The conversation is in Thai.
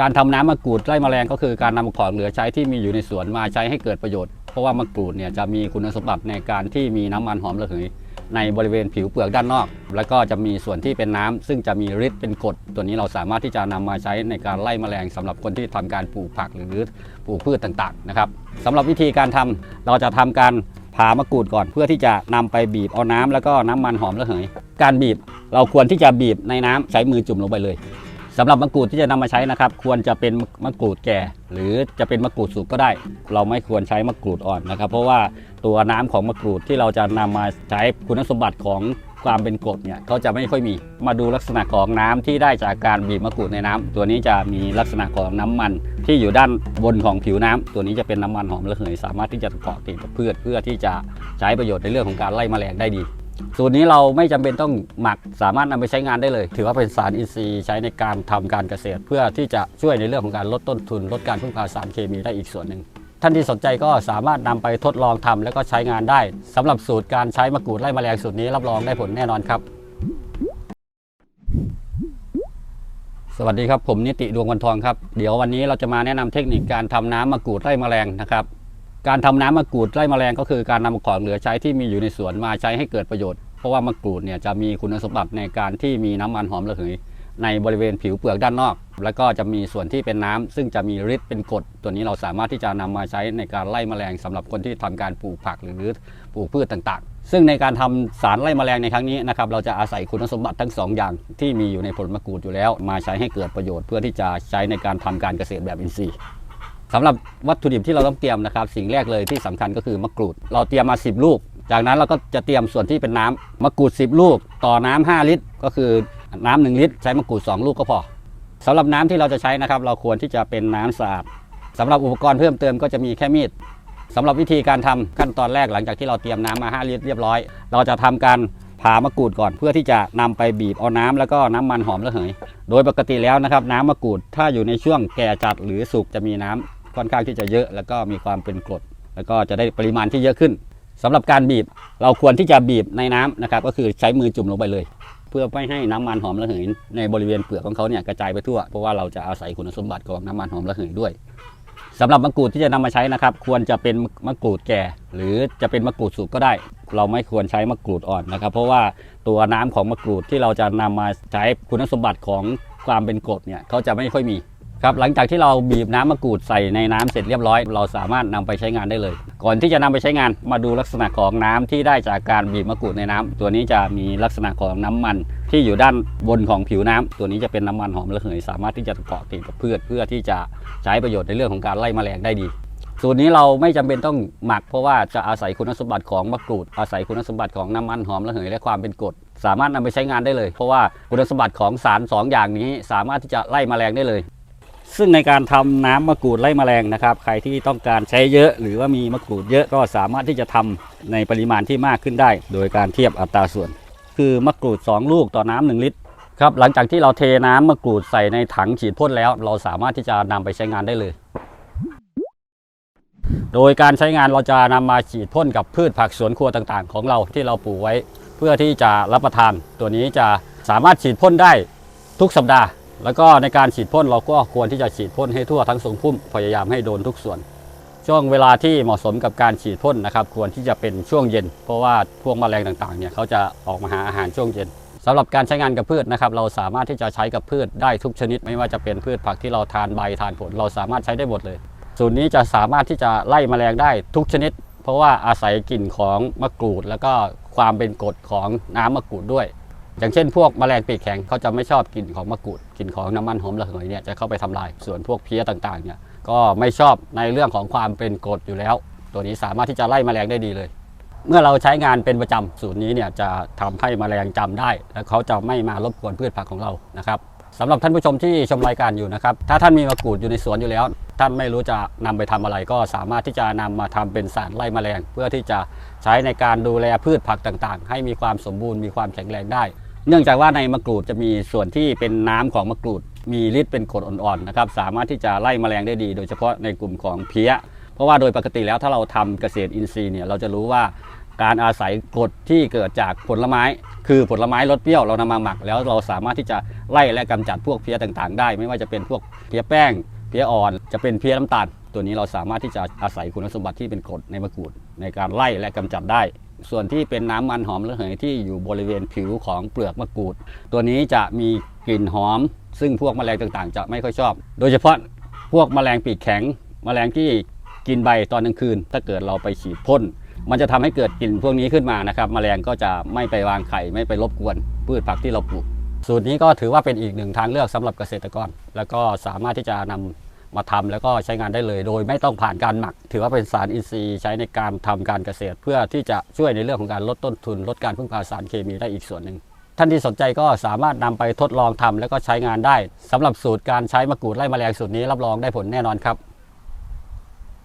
การทำน้ำมะกรูดไล่แมลงก็คือการนำของเหลือใช้ที่มีอยู่ในสวนมาใช้ให้เกิดประโยชน์ เพราะว่ามะกรูดเนี่ยจะมีคุณสมบัติในการที่มีน้ำมันหอมระเหยในบริเวณผิวเปลือกด้านนอก แล้วก็จะมีส่วนที่เป็นน้ำซึ่งจะมีฤทธิ์เป็นกรดตัวนี้เราสามารถที่จะนำมาใช้ในการไล่แมลงสำหรับคนที่ทำการปลูกผักหรือปลูกพืชต่างๆนะครับสำหรับวิธีการทำเราจะทำการผ่ามะกรูดก่อนเพื่อที่จะนำไปบีบเอาน้ำแล้วก็น้ำมันหอมระเหย การบีบเราควรที่จะบีบในน้ำใช้มือจุ่มลงไปเลย สำหรับมะกรูดที่จะนำมาใช้นะครับ ควรจะเป็นมะกรูดแก่ หรือจะเป็นมะกรูดสุกก็ได้ เราไม่ควรใช้มะกรูดอ่อนนะครับ เพราะว่าตัวน้ำของมะกรูดที่เราจะนำมาใช้คุณสมบัติของความเป็นกรดเนี่ยเขาจะไม่ค่อยมีมาดูลักษณะของน้ำที่ได้จากการบีบมะกรูดในน้ำตัวนี้จะมีลักษณะของน้ำมันที่อยู่ด้านบนของผิวน้ำตัวนี้จะเป็นน้ำมันหอมระเหยสามารถที่จะเกาะติดกับพืชเพื่อที่จะใช้ประโยชน์ในเรื่องของการไล่แมลงได้ดี สูตรนี้เราไม่จำเป็นต้องหมักสามารถนำไปใช้งานได้เลย ถือว่าเป็นสารอินทรีย์ใช้ในการทำการเกษตร เพื่อที่จะช่วยในเรื่องของการลดต้นทุน ลดการพึ่งพาสารเคมีได้อีกส่วนหนึ่งท่านที่สนใจก็สามารถนำไปทดลองทำแล้วก็ใช้งานได้สำหรับสูตรการใช้มะกรูดไล่แมลงสูตรนี้รับรองได้ผลแน่นอนครับ สวัสดีครับผมนิติดวงวันทองครับ เดี๋ยววันนี้เราจะมาแนะนำเทคนิคการทำน้ำมะกรูดไล่แมลงนะครับ การทำน้ำมะกรูดไล่แมลงก็คือการนำของเหลือใช้ที่มีอยู่ในสวนมาใช้ให้เกิดประโยชน์ เพราะว่ามะกรูดเนี่ยจะมีคุณสมบัติในการที่มีน้ำมันหอมระเหยในบริเวณผิวเปลือกด้านนอก แล้วก็จะมีส่วนที่เป็นน้ำซึ่งจะมีฤทธิ์เป็นกรดตัวนี้เราสามารถที่จะนำมาใช้ในการไล่แมลงสำหรับคนที่ทำการปลูกผักหรือปลูกพืชต่างๆ ซึ่งในการทำสารไล่แมลงในครั้งนี้นะครับเราจะอาศัยคุณสมบัติทั้งสองอย่างที่มีอยู่ในผลมะกรูดอยู่แล้ว มาใช้ให้เกิดประโยชน์เพื่อที่จะใช้ในการทำการเกษตรแบบอินทรีย์ สำหรับวัตถุดิบที่เราต้องเตรียมนะครับ สิ่งแรกเลยที่สำคัญก็คือมะกรูด เราเตรียมมา 10 ลูก จากนั้นเราก็จะเตรียมส่วนที่เป็นน้ำมะกรูด 10 ลูก ต่อน้ำ5ลิตร ก็คือน้ำ1ลิตร ใช้มะกรูด 2 ลูกก็พอสำหรับน้ำที่เราจะใช้นะครับ เราควรที่จะเป็นน้ำสะอาดสำหรับอุปกรณ์เพิ่มเติมก็จะมีแค่มีดสำหรับวิธีการทำขั้นตอนแรกหลังจากที่เราเตรียมน้ำมา 5 ลิตรเรียบร้อย เราจะทำการผ่ามะกรูดก่อนเพื่อที่จะนำไปบีบเอาน้ำแล้วก็น้ำมันหอมระเหย โดยปกติแล้วนะครับ น้ำมะกรูดถ้าอยู่ในช่วงแก่จัดหรือสุกจะมีน้ำ ค่อนข้างที่จะเยอะ แล้วก็มีความเป็นกรด แล้วก็จะได้ปริมาณที่เยอะขึ้นสำหรับการบีบเราควรที่จะบีบในน้ำนะครับก็คือใช้มือจุ่มลงไปเลย เพื่อไม่ให้น้ำมันหอมระเหยในบริเวณเปลือกของเขาเนี่ยกระจายไปทั่ว เพราะว่าเราจะอาศัยคุณสมบัติของน้ำมันหอมระเหยด้วยสำหรับมะกรูดที่จะนำมาใช้นะครับ ควรจะเป็นมะกรูดแก่ หรือจะเป็นมะกรูดสุกก็ได้ เราไม่ควรใช้มะกรูดอ่อนนะครับ เพราะว่าตัวน้ำของมะกรูดที่เราจะนำมาใช้คุณสมบัติของความเป็นกรดเนี่ยเขาจะไม่ค่อยมี ครับหลังจากที่เราบีบน้ำมะกรูดใส่ในน้ำเสร็จเรียบร้อย เราสามารถนำไปใช้งานได้เลย ก่อนที่จะนำไปใช้งานมาดูลักษณะของน้ำที่ได้จากการบีบมะกรูดในน้ำตัวนี้จะมีลักษณะของน้ำมันที่อยู่ด้านบนของผิวน้ำตัวนี้จะเป็นน้ำมันหอมระเหย สามารถที่จะเกาะติดกับพืชเพื่อที่จะใช้ประโยชน์ในเรื่องของการไล่แมลงได้ดี สูตรนี้เราไม่จำเป็นต้องหมักเพราะว่าจะอาศัยคุณสมบัติของมะกรูด อาศัยคุณสมบัติของน้ำมันหอมระเหยและความเป็นกรดสามารถนำไปใช้งานได้เลย เพราะว่าคุณสมบัติของสารสองอย่างนี้ สามารถที่จะไล่แมลงได้เลย ซึ่งในการทำน้ำมะกรูดไล่แมลงนะครับ ใครที่ต้องการใช้เยอะ หรือว่ามีมะกรูดเยอะก็สามารถที่จะทำในปริมาณที่มากขึ้นได้ โดยการเทียบอัตราส่วน คือมะกรูด 2 ลูกต่อน้ำหนึ่งลิตรครับหลังจากที่เราเทน้ำมะกรูดใส่ในถังฉีดพ่นแล้ว เราสามารถที่จะนำไปใช้งานได้เลย โดยการใช้งานเราจะนำมาฉีดพ่นกับพืชผักสวนครัวต่างๆ ของเราที่เราปลูกไว้ เพื่อที่จะรับประทาน ตัวนี้จะสามารถฉีดพ่นได้ทุกสัปดาห์ แล้วก็ในการฉีดพ่นเราก็ควรที่จะฉีดพ่นให้ทั่วทั้งทรงพุ่มพยายามให้โดนทุกส่วน ช่วงเวลาที่เหมาะสมกับการฉีดพ่นนะครับ ควรที่จะเป็นช่วงเย็น เพราะว่าพวกแมลงต่างๆเนี่ยเขาจะออกมาหาอาหารช่วงเย็นสำหรับการใช้งานกับพืชนะครับ เราสามารถที่จะใช้กับพืชได้ทุกชนิด ไม่ว่าจะเป็นพืชผักที่เราทานใบทานผล เราสามารถใช้ได้หมดเลย สูตรนี้จะสามารถที่จะไล่แมลงได้ทุกชนิด เพราะว่าอาศัยกลิ่นของมะกรูด แล้วก็ความเป็นกรดของน้ำมะกรูดด้วย อย่างเช่นพวกแมลงปีกแข็งเขาจะไม่ชอบกลิ่นของมะกรูดกลิ่นของน้ำมันหอมระเหยเนี่ยจะเข้าไปทำลายส่วนพวกเพี้ยต่างๆเนี่ยก็ไม่ชอบในเรื่องของความเป็นกรดอยู่แล้ว ตัวนี้สามารถที่จะไล่แมลงได้ดีเลย เมื่อเราใช้งานเป็นประจำสูตรนี้เนี่ยจะทำให้แมลงจำได้ และเขาจะไม่มารบกวนพืชผักของเรานะครับสำหรับท่านผู้ชมที่ชมรายการอยู่นะครับ ถ้าท่านมีมะกรูดอยู่ในสวนอยู่แล้ว ท่านไม่รู้จะนำไปทำอะไร ก็สามารถที่จะนำมาทำเป็นสารไล่แมลง เพื่อที่จะใช้ในการดูแลพืชผักต่างๆ ให้มีความสมบูรณ์มีความแข็งแรงได้ เนื่องจากว่าในมะกรูดจะมีส่วนที่เป็นน้ำของมะกรูด มีฤทธิ์เป็นกรดอ่อนๆนะครับสามารถที่จะไล่แมลงได้ดี โดยเฉพาะในกลุ่มของเพี้ย เพราะว่าโดยปกติแล้วถ้าเราทำเกษตรอินทรีย์เนี่ยเราจะรู้ว่าการอาศัยกรดที่เกิดจากผลไม้ คือผลไม้รสเปรี้ยวเรานำมาหมัก แล้วเราสามารถที่จะไล่และกำจัดพวกเพี้ยต่างๆ ได้ ไม่ว่าจะเป็นพวกเพี้ยแป้ง เพี้ยอ่อน จะเป็นเพี้ยน้ำตาล ตัวนี้เราสามารถที่จะอาศัยคุณสมบัติที่เป็นกรดในมะกรูด ในการไล่และกำจัดได้ ส่วนที่เป็นน้ำมันหอมระเหยที่อยู่บริเวณผิวของเปลือกมะกรูด ตัวนี้จะมีกลิ่นหอม ซึ่งพวกแมลงต่างๆ จะไม่ค่อยชอบ โดยเฉพาะพวกแมลงปีกแข็ง แมลงที่กินใบตอนกลางคืน ถ้าเกิดเราไปฉีดพ่นมันจะทำให้เกิดกลิ่นพวกนี้ขึ้นมานะครับแมลงก็จะไม่ไปวางไข่ไม่ไปรบกวน พืชผักที่เราปลูก สูตรนี้ก็ถือว่าเป็นอีกหนึ่งทางเลือกสำหรับเกษตรกร แล้วก็สามารถที่จะนำ มาทำแล้วก็ใช้งานได้เลย โดยไม่ต้องผ่านการหมัก ถือว่าเป็นสารอินทรีย์ใช้ในการทำการเกษตร เพื่อที่จะช่วยในเรื่องของการลดต้นทุน ลดการพึ่งพาสารเคมีได้อีกส่วนหนึ่งท่านที่สนใจก็สามารถนำไปทดลองทำแล้วก็ใช้งานได้สำหรับสูตรการใช้มะกรูดไล่แมลงสูตรนี้รับรองได้ผลแน่นอนครับ